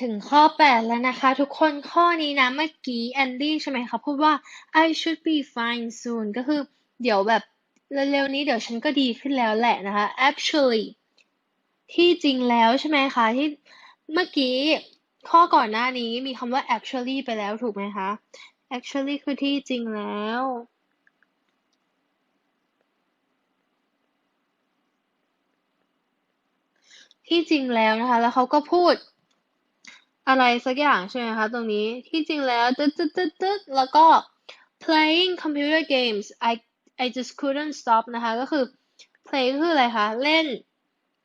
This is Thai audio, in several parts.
ถึงข้อแปดแล้วนะคะ ทุกคนข้อนี้นะเมื่อกี้แอนดี้ใช่ไหมคะพูดว่า I should be fine soon ก็คือเดี๋ยวแบบเร็วๆนี้เดี๋ยวฉันก็ดีขึ้นแล้วแหละนะคะ actually ที่จริงแล้วใช่ไหมคะ ที่เมื่อกี้ข้อก่อนหน้านี้มีคำว่า actually ไปแล้วถูกไหมคะ actually คือที่จริงแล้วที่จริงแล้วนะคะ แล้วเขาก็พูด อะไรสักอย่างใช่ไหมคะตรงนี้ที่จริงแล้วตึ๊ดตึ๊ดตึ๊ดตึ๊ดแล้วก็ playing computer games I I just couldn't stop นะคะ ก็คือ play คืออะไรคะ เล่น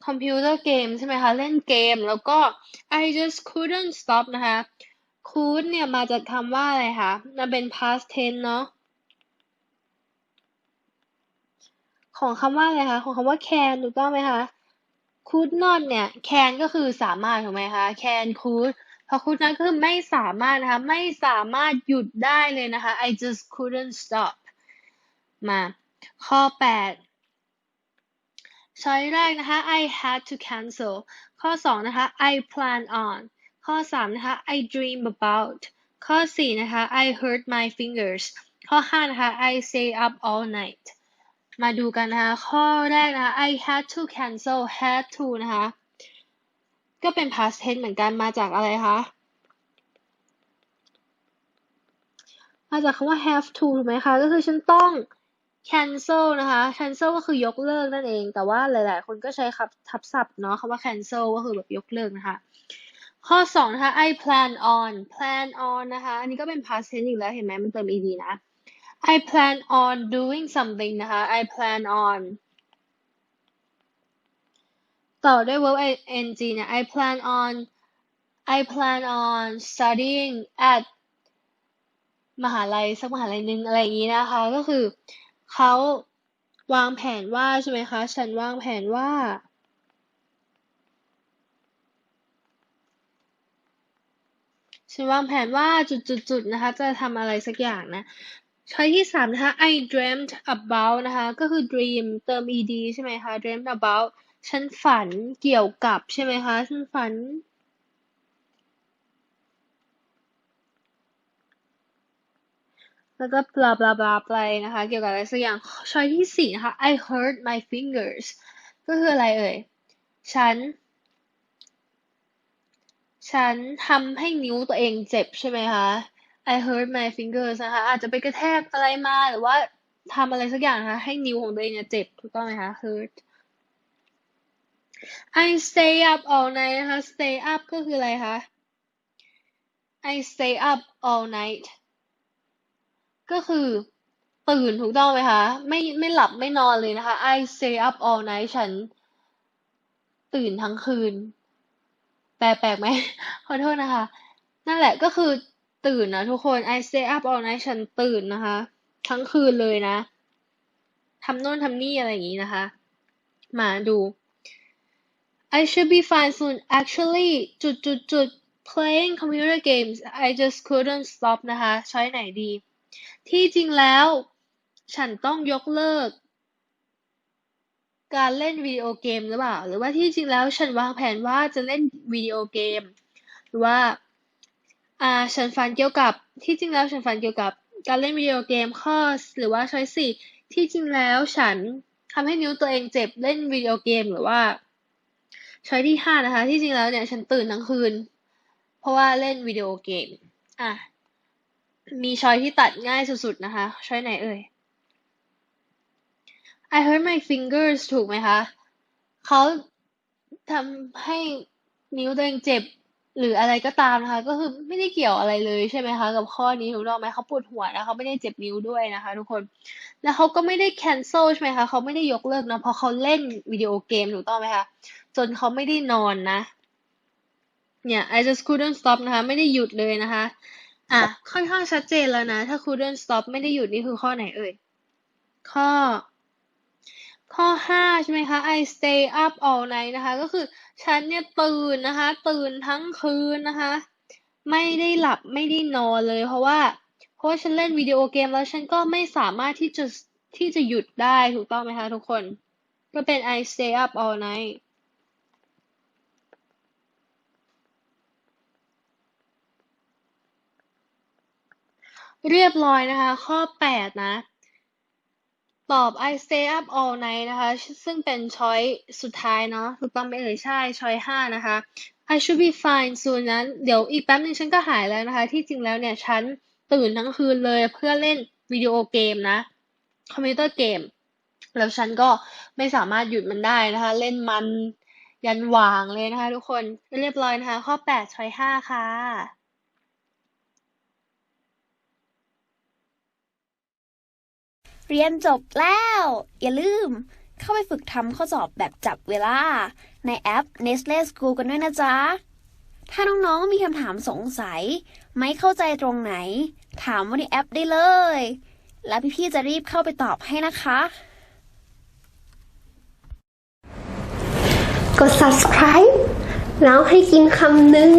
computer game ใช่ไหมคะ เล่นเกม แล้วก็ I just couldn't stop นะคะ could เนี่ย มาจากคำว่าอะไรคะมันเป็น past tense เนาะของคำว่าอะไรคะ ของคำว่า can ถูกต้องไหมคะ could not เนี่ย can ก็คือสามารถถูกไหมคะ can could พอ could not ก็คือไม่สามารถนะคะ ไม่สามารถหยุดได้เลยนะคะ I just couldn't stop มาข้อแปดช้อยแรกนะคะ I had to cancel ข้อสองนะคะ I plan on ข้อสามนะคะ I dream about ข้อสี่นะคะ I hurt my fingers ข้อห้านะคะ I stay up all night มาดูกันนะคะ ข้อแรกนะคะ I had to cancel had to นะคะ ก็เป็น past tense เหมือนกันมาจากอะไรคะ มาจากคำว่า have to ถูกไหมคะ ก็คือฉันต้อง cancel นะคะ cancel ก็คือยกเลิกนั่นเอง แต่ว่าหลายๆ คนก็ใช้คำทับศัพท์เนาะคำว่า cancel ก็คือแบบยกเลิกนะคะ ข้อสองนะคะ I plan on plan on นะคะ อันนี้ก็เป็น past tense อีกแล้วเห็นไหมมันเติม ed นะ I plan on doing something นะคะ I plan on ต่อด้วย verb ing เนี่ย I plan on I plan on studying at มหาลัยสักมหาลัยหนึ่งอะไรอย่างนี้นะคะ ก็คือเขาวางแผนว่าใช่ไหมคะ ฉันวางแผนว่า ฉันวางแผนว่าจุดๆๆนะคะ จะทำอะไรสักอย่างนะช้อยที่สามนะคะ I dreamt about นะคะ ก็คือ dream เติม ed ใช่ไหมคะ dreamt about ฉันฝันเกี่ยวกับใช่ไหมคะ ฉันฝัน แล้วก็ blah blah blah ไปนะคะ เกี่ยวกับอะไรสักอย่างช้อยที่สี่นะคะ I hurt my fingers ก็คืออะไรเอ่ย ฉัน ฉันทำให้นิ้วตัวเองเจ็บใช่ไหมคะ I hurt my fingers นะคะ อาจจะไปกระแทกอะไรมาหรือว่าทำอะไรสักอย่างนะคะให้นิ้วของตัวเองเนี่ยเจ็บถูกต้องไหมคะ hurt I stay up all night นะคะ stay up ก็คืออะไรคะ I stay up all night ก็คือตื่นถูกต้องไหมคะ ไม่ไม่หลับไม่นอนเลยนะคะ I stay up all night ฉัน ตื่นทั้งคืน แปลกไหมขอโทษนะคะ นั่นแหละก็คือตื่นนะทุกคน I stay up all night ฉันตื่นนะคะ ทั้งคืนเลยนะทำโน่นทำนี่อะไรอย่างนี้นะคะ มาดู I should be fine soon actually จุดจุดจุด playing computer games I just couldn't stop นะคะใช้ไหนดี ที่จริงแล้ว ฉันต้องยกเลิก การเล่นวิดีโอเกมหรือเปล่า หรือว่าที่จริงแล้วฉันวางแผนว่าจะเล่นวิดีโอเกม หรือว่าอ่าฉันฝันเกี่ยวกับ ที่จริงแล้วฉันฝันเกี่ยวกับ การเล่นวิดีโอเกมข้อหรือว่าช้อยสี่ที่จริงแล้วฉันทำให้นิ้วตัวเองเจ็บเล่นวิดีโอเกมหรือว่า ช้อยที่ห้านะคะ ที่จริงแล้วเนี่ยฉันตื่นทั้งคืน เพราะว่าเล่นวิดีโอเกม อะ มีช้อยที่ตัดง่ายสุดๆนะคะช้อยไหนเอ่ย I hurt my fingers ถูกไหมคะ เขาทำให้นิ้วตัวเองเจ็บ หรืออะไรก็ตามนะคะ ก็คือไม่ได้เกี่ยวอะไรเลยใช่ไหมคะ กับข้อนี้ถูกต้องไหมเขาปวดหัวนะเขาไม่ได้เจ็บนิ้วด้วยนะคะ ทุกคนแล้วเขาก็ไม่ได้ cancel ใช่ไหมคะเขาไม่ได้ยกเลิกนะเพราะเขาเล่นวิดีโอเกมถูกต้องไหมคะจนเขาไม่ได้นอนนะเนี่ย I just couldn't stop นะคะ ไม่ได้หยุดเลยนะคะ อะค่อนข้างชัดเจนแล้วนะ ถ้า couldn't stop ไม่ได้หยุดนี่คือข้อไหนเอ่ยข้อ ข้อห้าใช่ไหมคะ I stay up all night นะคะ ก็คือฉันเนี่ยตื่นนะคะ ตื่นทั้งคืนนะคะ ไม่ได้หลับไม่ได้นอนเลย เพราะว่าเพราะว่าฉันเล่นวิดีโอเกมแล้วฉันก็ไม่สามารถที่จะที่จะหยุดได้ถูกต้องไหมคะทุกคน ก็เป็น I stay up all night เรียบร้อยนะคะ ข้อแปดนะ ตอบ I stay up all night นะคะ ซึ่งเป็นช้อยสุดท้ายเนาะ ถูกต้องไหมเอ่ย ใช่ ช้อยห้านะคะ I should be fine soon นั้นเดี๋ยวอีกแป๊บนึงฉันก็หายแล้วนะคะ ที่จริงแล้วเนี่ย ฉันตื่นทั้งคืนเลยเพื่อเล่นวิดีโอเกมนะ คอมพิวเตอร์เกม แล้วฉันก็ไม่สามารถหยุดมันได้นะคะ เล่นมันยันหว่างเลยนะคะทุกคน เรียบร้อยนะคะ ข้อแปดช้อยห้าค่ะ เรียนจบแล้ว อย่าลืม เข้าไปฝึกทำข้อสอบแบบจับเวลา ในแอป Nestle School กันด้วยนะจ๊ะ ถ้าน้องๆมีคำถามสงสัย ไม่เข้าใจตรงไหน ถามว่าในแอปได้เลย แล้วพี่ๆจะรีบเข้าไปตอบให้นะคะ กด subscribe แล้วให้กินคำหนึ่ง